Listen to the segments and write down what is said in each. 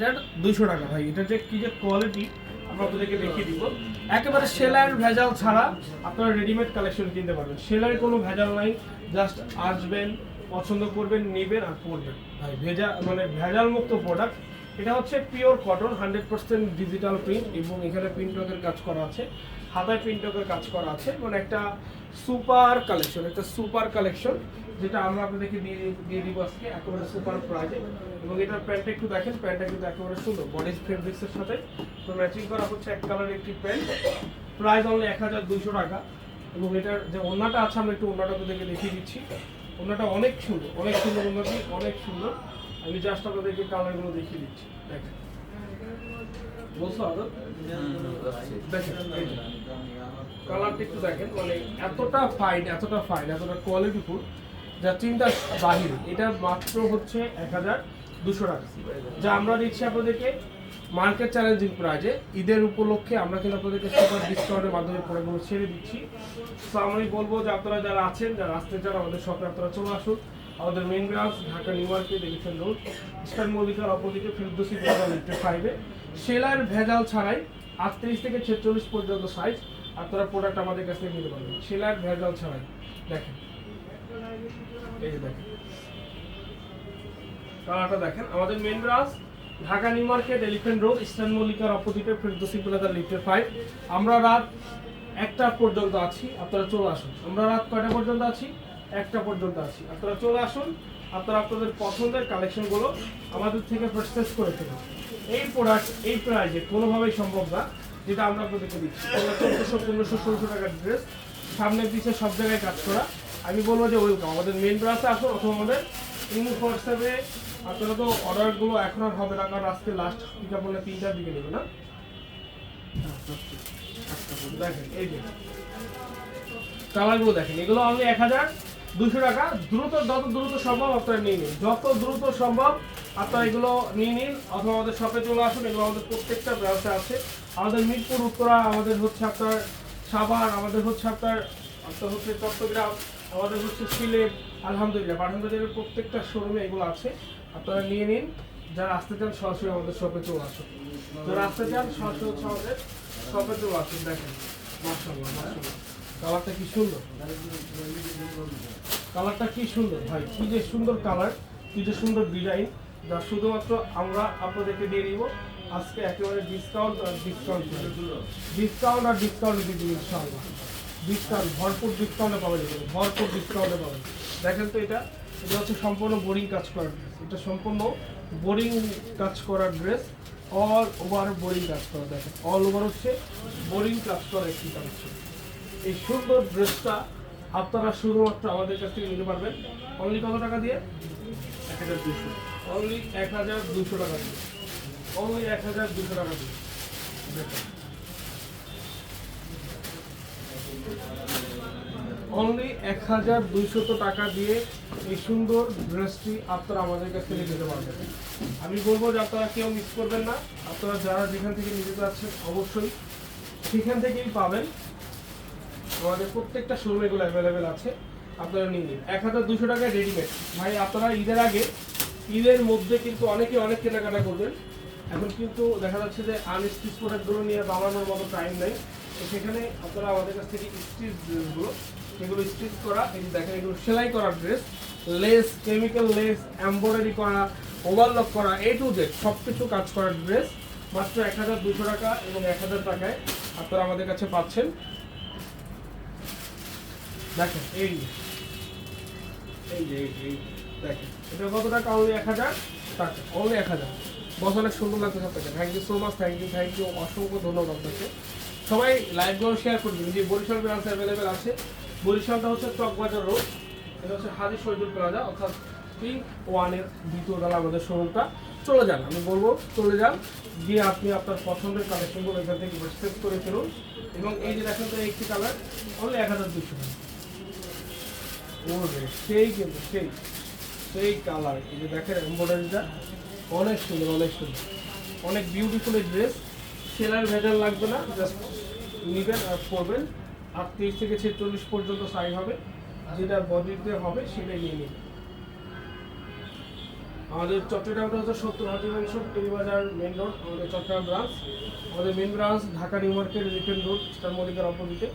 এটা দুশো টাকা ভাই, এটা যে কি যে কোয়ালিটি আমরা আপনাদেরকে দেখিয়ে দিব। একেবারে সেলাইয়ের ভেজাল ছাড়া আপনারা রেডিমেড কালেকশন কিনতে পারবেন। সেলাইয়ের কোনো ভেজাল নাই জাস্ট আসবেন, পছন্দ করবেন, নেবেন আর পরবেন। ভাই, ভেজা মানে ভেজাল মুক্ত প্রোডাক্ট এটা হচ্ছে pure cotton, hundred percent digital print এবং এখানে প্রিন্টকের কাজ করা আছে। হাতায় প্রিন্টকের কাজ করা আছে মানে একটা সুপার কালেকশন, একটা সুপার কালেকশন যেটা আমরা আপনাদেরকে দিয়ে দিয়ে দিব আজকে, একেবারে সুপার প্রাইজে। এবং এটার প্যান্টটা একটু দেখেন, প্যান্টটা কিন্তু একেবারে সুন্দর বডি ফেব্রিক্সের সাথে। তো ম্যাচিং করা হচ্ছে এক কালারের একটি প্যান্ট। প্রাইস অনলি এক হাজার দুইশো টাকা। এবং এটার যে ওড়নাটা আছে, আমরা একটু ওড়নাটা আপনাদেরকে দেখিয়ে দিচ্ছি। ওড়নাটা অনেক সুন্দর অনেক সুন্দর ওড়নাটি, অনেক সুন্দর। আমি জাস্ট আপনাদেরকে কালারগুলো দেখিয়ে দিচ্ছি। বলছো আদর কালারটা একটু দেখেন মানে এতটা ফাইন এতটা ফাইন এতটা কোয়ালিটিফুল যা চিন্তা বাহিরে। এটা মাত্র হচ্ছে এক হাজার দুশো টাকা। যা আমরা দিচ্ছি আপনাদেরকে মার্কেট চ্যালেঞ্জিং প্রাইজে ঈদের উপলক্ষে আমরা কিন্তু আপনাদেরকে সুপার ডিসকাউন্টের মাধ্যমে প্রোডাক্টগুলো ছেড়ে দিচ্ছি। তো আমি বলব যে আপনারা যারা আছেন, যারা আসতে চান আমাদের শপে আপনারা চলে আসুন। আমাদের main branch Dhaka new market elephant road eastern মল্লিকার অপোজিটে ফেরদোসি বাজার লিফটে ফাইভে সেলাইয়ের ভেজাল ছাড়াই আটত্রিশ থেকে ছেচল্লিশ পর্যন্ত সাইজ আর আপনারা প্রোডাক্ট আমাদের কাছ থেকে নিতে পারবেন সেলাইয়ের ভেজাল ছাড়াই, দেখেন। এই দেখেন। কালারটা দেখেন। আমাদের main branch Dhaka new market elephant road eastern মল্লিকার অপোজিটে ফেরদোসি প্লাজা লিফটের ফাইভ আমরা রাত একটা পর্যন্ত আছি। আপনারা চলে আসুন। আমরা রাত কয়টা পর্যন্ত আছি? একটা পর্যন্ত আছি। আপনারা চলে আসুন, আপনারা আপনাদের পছন্দের কালেকশনগুলো আমাদের থেকে পারচেস করে ফেলুন। এই প্রোডাক্ট এই প্রাইজে কোনোভাবেই সম্ভব না, যেটা আমরা আপনাদেরকে দিচ্ছি। চোদ্দোশো, পনেরোশো, ষোলোশো টাকার ড্রেস সামনে পিছিয়ে সব জায়গায় কাজ করা। আমি বলব যে ওয়েলকাম আমাদের মেন ব্রাঞ্চে আসুন, অথবা আমাদের ইমো হোয়াটসঅ্যাপে আপনারা তো অর্ডারগুলো এখন আর হবে না, কারণ আজকে লাস্ট আপ বললে তিনটার দিকে নেবে না? দেখেন, এই যে। কালারগুলো দেখেন, এগুলো অনলি এক হাজার। দুশো টাকা। দ্রুত, যত দ্রুত সম্ভব আপনারা নিয়ে নিন। যত দ্রুত সম্ভব আপনারা এগুলো নিয়ে নিন, অথবা আমাদের শপে চলে আসুন, এগুলো আমাদের প্রত্যেকটা ব্যবসা আছে। আমাদের মিরপুর, উত্তরা, আমাদের হচ্ছে আপনার সাভার, আমাদের হচ্ছে আপনার আপনার হচ্ছে চট্টগ্রাম, আমাদের হচ্ছে সিলেট, আলহামদুলিল্লাহ। পাঠানবাজারের প্রত্যেকটা শোরুমে এগুলো আছে। আপনারা নিয়ে নিন। যারা আসতে চান, সরাসরি আমাদের শপে চলে আসুন। যারা আসতে চান, সরাসরি হচ্ছে আমাদের শপে চলে আসুন। দেখেন মার্শাল্লাহ কালারটা কি সুন্দর? কালারটা কি সুন্দর? ভাই, কি যে সুন্দর কালার, কি যে সুন্দর ডিজাইন যা শুধুমাত্র আমরা আপনাদেরকে দিয়ে দিব। আজকে একেবারে ডিসকাউন্ট আর ডিসকাউন্ট ডিসকাউন্ট আর ডিসকাউন্ট দিয়ে দিব ইনশাআল্লাহ। ডিসকাউন্ট ভরপুর ডিসকাউন্টে পাওয়া যাবে। ভরপুর ডিসকাউন্টে পাবেন দেখেন তো এটা এটা হচ্ছে সম্পূর্ণ বোরিং কাজ করার ড্রেস এটা সম্পূর্ণ বোরিং কাজ করার ড্রেস অল ওভার বোরিং কাজ করা। দেখেন অল ওভার হচ্ছে বোরিং কাজ করা একটি কালেকশন। এই সুন্দর ড্রেসটা আপনারা শুধুমাত্র আমাদের কাছ থেকে নিতে পারবেন। অনলি কত টাকা দিয়ে? এক হাজার দুশো অনলি এক হাজার দুশো টাকা দিয়ে। অনলি এক হাজার দুশো টাকা দিয়ে। অনলি এক হাজার দুইশত টাকা দিয়ে এই সুন্দর ড্রেসটি আপনারা আমাদের কাছ থেকে নিতে পারবেন। আমি বলব যে আপনারা কেউ মিস করবেন না। আপনারা যারা যেখান থেকে নিতে চাচ্ছেন অবশ্যই সেখান থেকেই পাবেন। আমাদের প্রত্যেকটা শোরুমে এগুলো অ্যাভেলেবেল আছে, আপনারা নিয়ে নিন। এক হাজার দুশো টাকায় রেডিমেড ভাই, আপনারা ঈদের আগে, ঈদের মধ্যে কিন্তু অনেকে অনেক কেনাকাটা করবেন। এখন কিন্তু দেখা যাচ্ছে যে আনস্টিচ প্রোডাক্টগুলো নিয়ে বানানোর মতো টাইম নেই। তো সেখানে আপনারা আমাদের কাছ থেকে স্টিচ ড্রেসগুলো এগুলো স্টিচ করা, এই দেখেন, এগুলো সেলাই করা dress lace chemical lace embroidery করা ওভারলক করা এ টু জেড সব কিছু কাজ করার ড্রেস মাত্র এক হাজার দুশো টাকা এবং এক হাজার টাকায় আপনারা আমাদের কাছে পাচ্ছেন। দেখেন, এই এই যে, এই দেখেন। এটা কত এক হাজার এক হাজার। থ্যাংক ইউ থ্যাংক ইউ অসংখ্য ধন্যবাদ সবাই শেয়ার করবেন যে বরিশাল ব্রাঞ্চ অ্যাভেলেবেল আছে। বরিশালটা হচ্ছে চকবাজার রোড এটা হচ্ছে হাজি শহীদুল প্লাজা, অর্থাৎ পিঙ্ক ওয়ানের দ্বিতীয় তলা আমাদের শোরুমটা। চলে যান, আমি বলব, চলে যান। গিয়ে আপনি আপনার পছন্দের কালেকশনগুলো এখান থেকে পারচেস করে ফেলুন। এবং এই যে দেখেন তো, একটি কালার অনলি এক হাজার দুশো টাকা। ওরে সেই কিন্তু সেই সেই কালার এই যে দেখেন এমব্রয়ডারিটা অনেক সুন্দর অনেক সুন্দর। অনেক বিউটিফুল ড্রেস সেলার ভেজাল লাগবে না জাস্ট নেবেন আর পরবেন। আটত্রিশ থেকে ছেচল্লিশ পর্যন্ত সাইজ হবে, যেটা বডিতে হবে সেটাই নিয়ে নেবেন আমাদের চট্টগ্রামটা হচ্ছে সত্তর হাজি মাংস টেরিবাজার মেন রোড আমাদের চট্টগ্রাম ব্রাঞ্চ আমাদের main branch Dhaka new market little road star মল্লিকার অপোজিটে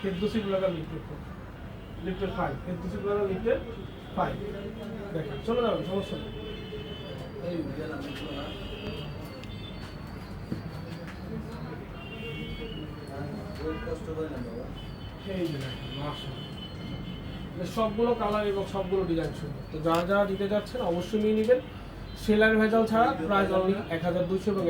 Ferdousi blogger lifted four lifted five Ferdousi blogger lifted five দেখেন চলে যাবেন সমস্যা নেই। এই যে দেখেন মাশাআল্লাহ। এর সবগুলো কালার এবং সবগুলো ডিজাইন সুন্দর। তো যারা যারা দিতে যাচ্ছেন অবশ্যই নিয়ে নেবেন। সেলার ভেজাল ছাড়া প্রাইস অনলি এক হাজার দুশো এবং